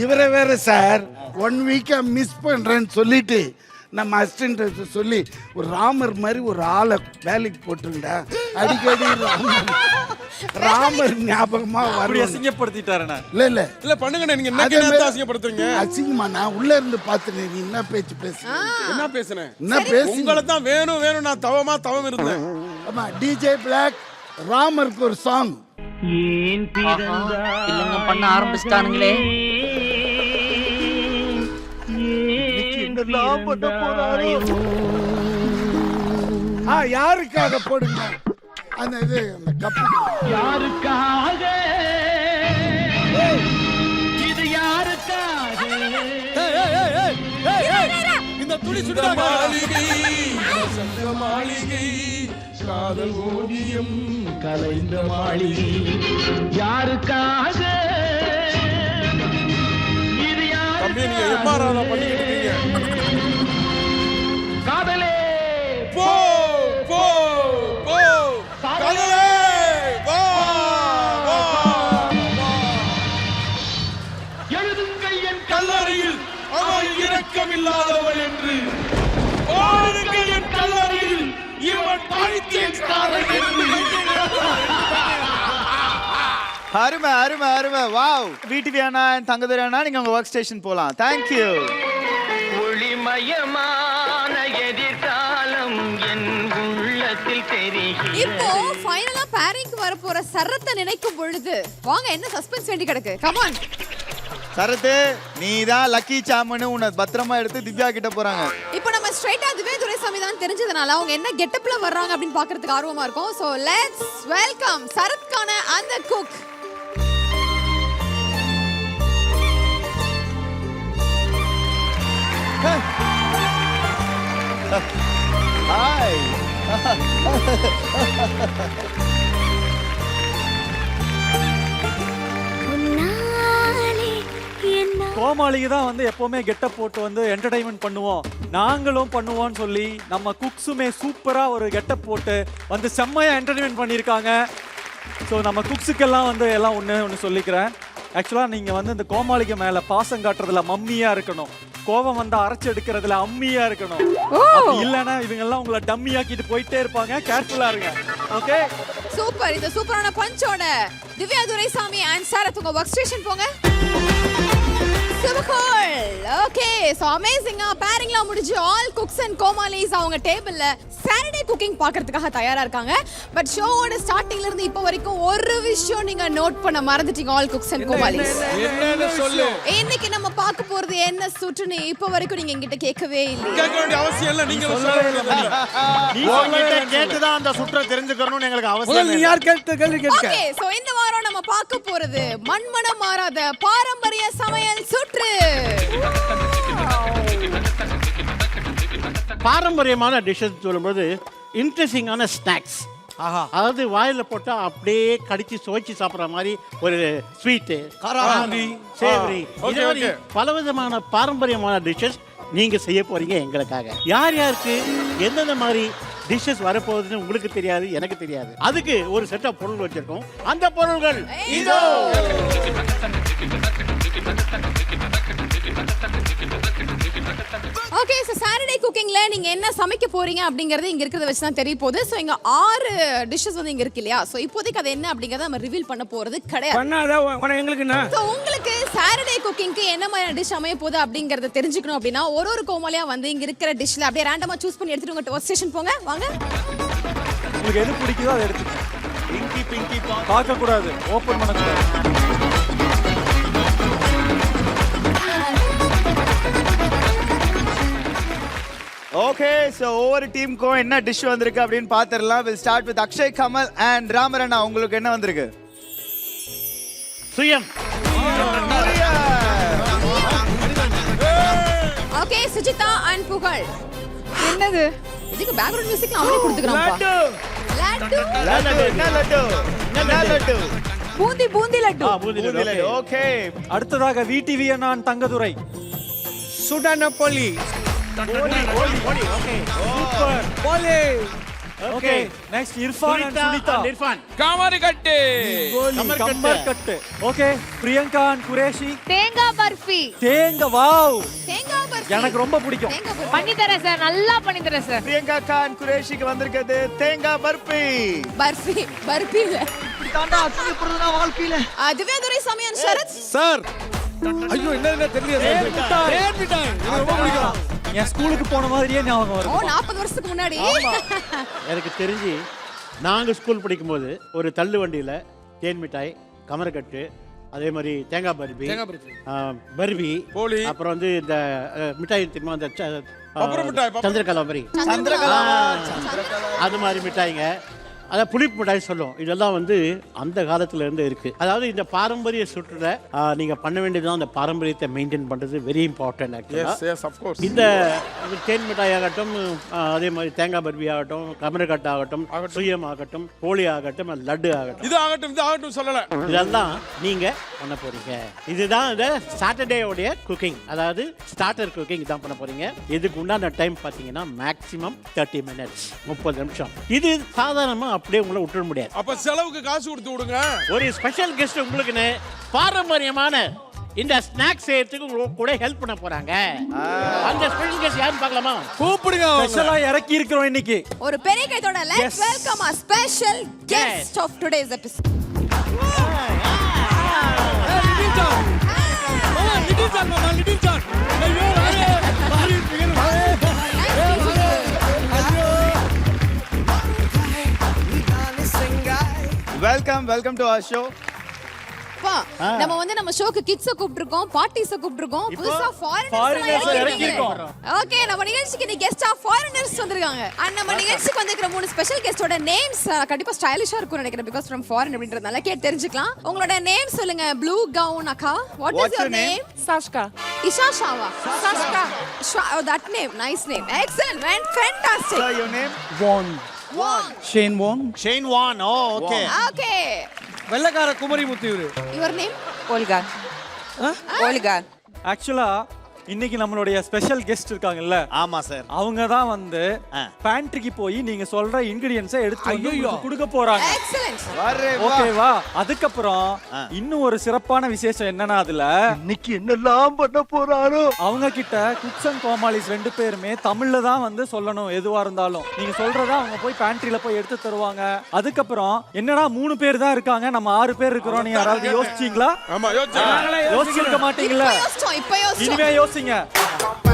இவரை வேற sir. One வீக்கா மிஸ் பண்றேன்னு சொல்லிட்டு நம்ம அசிஸ்டன்ட் சொல்லி ஒரு ராமர் மாதிரி ஒரு ஆளை வேலைக்கு போட்டுருண்டா அடிக்கடி ராமர் ராமர் ஞாபகமா வரும் அசிங்கப்படுத்திட்டாருண்ணா. இல்ல இல்ல. இல்ல பண்ணுங்கண்ணே நீங்க என்ன அசிங்கப்படுத்துறீங்க? அசிங்கமா நான் உள்ள இருந்து பார்த்துனேன் நீ என்ன பேச்சு பேசு என்ன பேசுனேன் என்ன பேசி உங்களை தான் வேணும் வேணும் நான் தவமா தவம் இருந்தேன். ஆமா டிஜே பிளாக் ராமருக்கு ஒரு சாங் இல்லங்க பண்ண ஆரம்பிச்சிட்டானுங்களே. ஆ யாருக்காக போடுங்க? அந்த இது அந்த கப்பு யாருக்காக? இது யாருக்காக? இந்த துணி சுட மாளிகை சந்த மாளிகை காதல் ஓவியம் கலைந்த மாளிகை. யாருக்காக? இது தம்பி அவன் இரக்கமில்லாதவன் என்று. பாருங்கள் என் கல்லறையில் இவன் பைத்தியக்காரன் என்று அருமை அருமை அருமை. வாவ். வீட்டுக்கு அண்ணா தங்கதுரை அண்ணா நீங்க உங்க ஒர்க் ஸ்டேஷன் போலாம் தேங்க்யூ ஒளிமயமான எதிர்காலம் என் உள்ளத்தில் தெரிகிறது. இப்போ ஃபைனலா பேரிங்க்கு வர போற சரத்தை நினைக்கும் பொழுது வாங்க என்ன சஸ்பென்ஸ் வேண்டி கிடக்கு? கமான் சரத்து நீ தான் லக்கி சாமனு உன்னை பத்திரமா எடுத்து திவ்யா கிட்ட போறாங்க. இப்போ நம்ம ஸ்ட்ரைட்டா திவ்யா துரைசாமி தான் தெரிஞ்சதுனால அவங்க என்ன கெட்டப்ல வர்றாங்க அப்படின்னு பாக்குறதுக்கு ஆர்வமா இருக்கும். சோ லெட்ஸ் வெல்கம் சரத்கான அந்த குக் ஹாய் கோமாளிக்கு தான் வந்து எப்பவுமே கெட்டப் போட்டு வந்து என்டர்டைன்மெண்ட் பண்ணுவோம். நாங்களும் பண்ணுவோம்னு சொல்லி நம்ம குக்ஸுமே சூப்பரா ஒரு கெட்டப் போட்டு வந்து செம்மையா என்டர்டைன்மெண்ட் பண்ணியிருக்காங்க. ஸோ நம்ம குக்ஸுக்கெல்லாம் வந்து எல்லாம் ஒன்று ஒன்று சொல்லிக்கிறேன். ஆக்சுவலாக நீங்கள் வந்து இந்த கோமாளிக்கு மேலே பாசம் காட்டுறதுல மம்மியாக இருக்கணும். கோபம் வந்து அரைச்சு எடுக்கிறதுல அம்மியா இருக்கணும். இல்லைன்னா இவங்கெல்லாம் உங்களை டம்மி ஆக்கிட்டு போயிட்டே இருப்பாங்க. கேர்ஃபுல்லாக இருங்க. Okay super. இந்த சூப்பரான பஞ்சோட திவ்யா துரைசாமி அண்ட் சரத் உங்க ஒர்க் ஸ்டேஷன் போங்க. ஓகே சோ அமேசிங்கா பேரிங்லாம் முடிஞ்சு ஆல் குக்ஸ் அண்ட் கோமாலிஸ் அவங்க டேபிள்ல சாட்டர்டே குக்கிங் பார்க்கிறதுக்காக தயாரா இருக்காங்க. பட் ஷோவோட ஸ்டார்டிங்ல இருந்து இப்போ வரைக்கும் ஒரு விஷயம் நீங்க நோட் பண்ண மறந்துட்டீங்க ஆல் குக்ஸ் அண்ட் கோமாலிஸ் இன்னைக்கு நம்ம பார்க்க போறது என்ன சுற்றுன்னு இப்போ வரைக்கும் நீங்க என்கிட்ட கேட்கவே இல்லை கேட்க வேண்டிய அவசியம் இல்லை நீங்க சொல்ல வேண்டியது உங்ககிட்ட கேட்டுதான் அந்த சுற்ற தெரிஞ்சுக்கணும்னு எங்களுக்கு அவசியம் யார் கேட்ட கேள்வி கேட்க? ஓகே சோ இந்த வாரம் நம்ம பார்க்க போறது மண்மனம் மாறாத பாரம்பரிய சமையல் சுற்று பாரம்பரியமான டிஷ்ஷஸ் சொல்லும்போது இன்ட்ரெஸ்டிங்கான ஸ்நாக்ஸ் அதாவது வாயில போட்டா அப்படியே கடிச்சு சுவைச்சு சாப்பிடுற மாதிரி ஒரு ஸ்வீட்டு காராபூந்தி. சேவரி இது மாதிரி. பலவிதமான பாரம்பரியமான டிஷ்ஷஸ் நீங்க செய்ய போறீங்க எங்களுக்காக. யார் யாருக்கு? எந்தெந்த மாதிரி டிஷ்ஷஸ் வரப்போகுதுன்னு உங்களுக்கு தெரியாது எனக்கு தெரியாது. அதுக்கு ஒரு செட் ஆஃப் பொருள் வச்சிருக்கோம். அந்த பொருள்கள் இதோ. ஓகே சோ சாட்டர்டே குக்கிங்ல நீங்க என்ன சமைக்க போறீங்க அப்படிங்கறது இங்க இருக்கிறத வச்சு தான் தெரிய போகுது. சோ இங்க ஆறு டிஷ்ஷஸ் வந்து இங்க இருக்கு இல்லையா? சோ இப்போதைக்கு அது என்ன அப்படிங்கறத நம்ம ரிவீல் பண்ண போறது கிடையாது. எங்களுக்கு என்ன? சோ உங்களுக்கு சாட்டர்டே குக்கிங்க்கு என்ன மாதிரியான டிஷ் அமைய போகுது அப்படிங்கறத தெரிஞ்சுக்கணும் அப்படின்னா ஒரு ஒரு கோமாலியா வந்து இங்க இருக்கிற டிஷ்ல அப்படியே ரேண்டமா சூஸ் பண்ணி எடுத்துட்டு உங்க ஒர்க் ஸ்டேஷன் போங்க. வாங்க. உங்களுக்கு எது பிடிக்குதோ அதை எடுத்து பிங்கி பிங்கி பார்க்க கூடாது ஓபன் பண்ணக்கூடாது. ஓகே சோ ஒவ்வொரு டீமுக்கும் என்ன டிஷ் வந்திருக்கு அப்படின்னு பாத்துடலாம் will start with Akshay Kamal and ராமரண்ணா உங்களுக்கு என்ன வந்திருக்கு? சுயம். ஓகே சுஜிதா அண்ட் புகழ் என்னது? இதுக்கு பேக்ரவுண்ட் மியூசிக் அவனே கொடுத்துக்கறான்ப்பா. லட்டு லட்டு என்ன லட்டு என்ன லட்டு பூந்தி பூந்தி லட்டு பூந்தி லட்டு, okay. ஓகே அடுத்ததாக விடிவி அண்ணான் Thangadurai. சுடான poli. Okay next Irfan and Sunitha Irfan. Kamari கட்டு. கமர் கம்பர் கட்டு. Okay Priyanka and Qureshi. தேங்காய் பர்ஃபி. தேங்க வாவ். தேங்காய் பர்ஃபி. எனக்கு ரொம்ப பிடிக்கும். தேங்காய் பர்ஃபி. பண்ணி தரேன் சார் நல்லா பண்ணி தரேன் சார். பிரியங்கா கான் குரேஷிக்கு வந்திருக்கிறது தேங்காய் பர்பி பர்ஃபி பர்ஃபி இல்ல அதுவே துரைசாமி அண்ட் சரத். சார். ஐயோ என்ன என்ன தெரியல ரொம்ப பிடிக்கும். என் ஸ்கூலுக்கு போன மாதிரியே ஞாபகம் ஓ வருது நாற்பது வருஷத்துக்கு முன்னாடி? எனக்கு தெரிஞ்சு நாங்கள் ஸ்கூல் படிக்கும்போது ஒரு தள்ளு வண்டியில் தேன் மிட்டாய் கமரக்கட்டு அதே மாதிரி தேங்காய் பர்பி தேங்காய் பர்பி. ஆ, பர்பி. அப்புறம் வந்து இந்த மிட்டாய் தெரியுமா அந்த ச- ஆ, பப்பர மிட்டாய், பப்பர- சந்திரகலா மாதிரி சந்திரகலா அது மாதிரி மிட்டாய்ங்க. அதான் புளிப்பு மிட்டாய் சொல்லுவோம் இதெல்லாம் வந்து அந்த காலத்துல இருந்து இருக்கு. அதாவது இந்த பாரம்பரிய சுற்றுல நீங்க பண்ண வேண்டியதுதான் அந்த பாரம்பரியத்தை மெயின்டைன் பண்றது. வெரி இம்பார்ட்டன்ட் ஆக்சுவலா இந்த தேன் மிட்டாய் ஆகட்டும் அதே மாதிரி தேங்காய் பர்பி ஆகட்டும் கமரக்கட்டு ஆகட்டும் சுயம் ஆகட்டும் போலி ஆகட்டும் லட்டு ஆகட்டும். இது ஆகட்டும் இது ஆகட்டும் சொல்லல. இதெல்லாம் நீங்க பண்ண போறீங்க. இதுதான் இந்த சாட்டர்டேவுடைய குக்கிங் அதாவது ஸ்டார்டர் குக்கிங் தான் பண்ண போறீங்க. இதுக்கு உண்டான டைம் பார்த்தீங்கன்னா மேக்ஸிமம் தேர்ட்டி மினிட்ஸ் முப்பது நிமிஷம். இது சாதாரணமா அப்படியே உங்களை விட்டுற முடியாது. அப்ப செலவுக்கு காசு கொடுத்து விடுங்க. ஒரு ஸ்பெஷல் கெஸ்ட் உங்களுக்குன்னு பாரம்பரியமான இந்த ஸ்நாக்ஸ் செய்யறதுக்கு உங்களுக்கு கூட ஹெல்ப் பண்ண போறாங்க. அந்த ஸ்பெஷல் கெஸ்ட் யாருன்னு பார்க்கலாமா? கூப்பிடுங்க. ஸ்பெஷலா இறக்கி இருக்கிறோம் இன்னைக்கு. ஒரு பெரிய கைத்தோட. Let's welcome a special guest of today's episode welcome welcome to our show நம்ம வந்து நம்ம ஷோக்கு கிட்ஸ கூப்பிட்டுருக்கோம் பார்ட்டிஸ கூப்பிட்டுருக்கோம். புதுசா ஃபாரினர்ஸ். இறக்கிருக்கோம். ஓகே நம்ம நிகழ்ச்சிக்கு நீ கெஸ்டா ஃபாரினர்ஸ் வந்திருக்காங்க. அண்ட் நம்ம நிகழ்ச்சிக்கு வந்திருக்கிற மூணு ஸ்பெஷல் கெஸ்டோட நேம்ஸ் கண்டிப்பா ஸ்டைலிஷா இருக்கும்னு நினைக்கிறேன். பிகாஸ் ஃப்ரம் ஃபாரின் அப்படின்றதுனால கேட்டு தெரிஞ்சுக்கலாம். உங்களோட நேம் சொல்லுங்க. ப்ளூ கவுன் அக்கா. What is your? நேம் சாஷ்கா இஷா ஷாவா சாஷ்கா that name nice name excellent sir your name வான் ஷேன் வான் ஷேன் வான் ஓ ஓகே ஓகே வெள்ளக்கார குமரி முத்து இவரு. யுவர் நேம் ஓல்கா ஓல்கா ஆக்சுவலா இன்னைக்கு நம்மளுடைய ஸ்பெஷல் கெஸ்ட் இருக்காங்கல்ல? ஆமா சார் அவங்க தான் வந்து பேண்ட்ரிக்கு போய் நீங்க சொல்ற இன்கிரிடியன்ஸை எடுத்து. உங்களுக்கு கொடுக்க போறாங்க. எக்ஸலென்ட் வரே வா. ஓகேவா அதுக்கப்புறம் இன்னும் ஒரு சிறப்பான விசேஷம் என்னன்னா அதுல இன்னைக்கு என்னெல்லாம் பண்ண போறாரோ? அவங்க கிட்ட குக்ஸ் அண்ட் கோமாளிஸ் ரெண்டு பேருமே தமிழ்ல தான் வந்து சொல்லணும் எதுவா இருந்தாலும். நீங்க சொல்றத அவங்க போய் பேண்ட்ரில போய் எடுத்து தருவாங்க. அதுக்கப்புறம் என்னடா மூணு பேர் தான் இருக்காங்க நம்ம ஆறு பேர் இருக்கிறோம் நீங்க யாராவது யோசிச்சீங்களா? யோசிச்சிருக்க மாட்டீங்கல்ல இப்ப யோசிச்சோம். இப்ப யோசிச்சோம் இனிமே யோசிங்க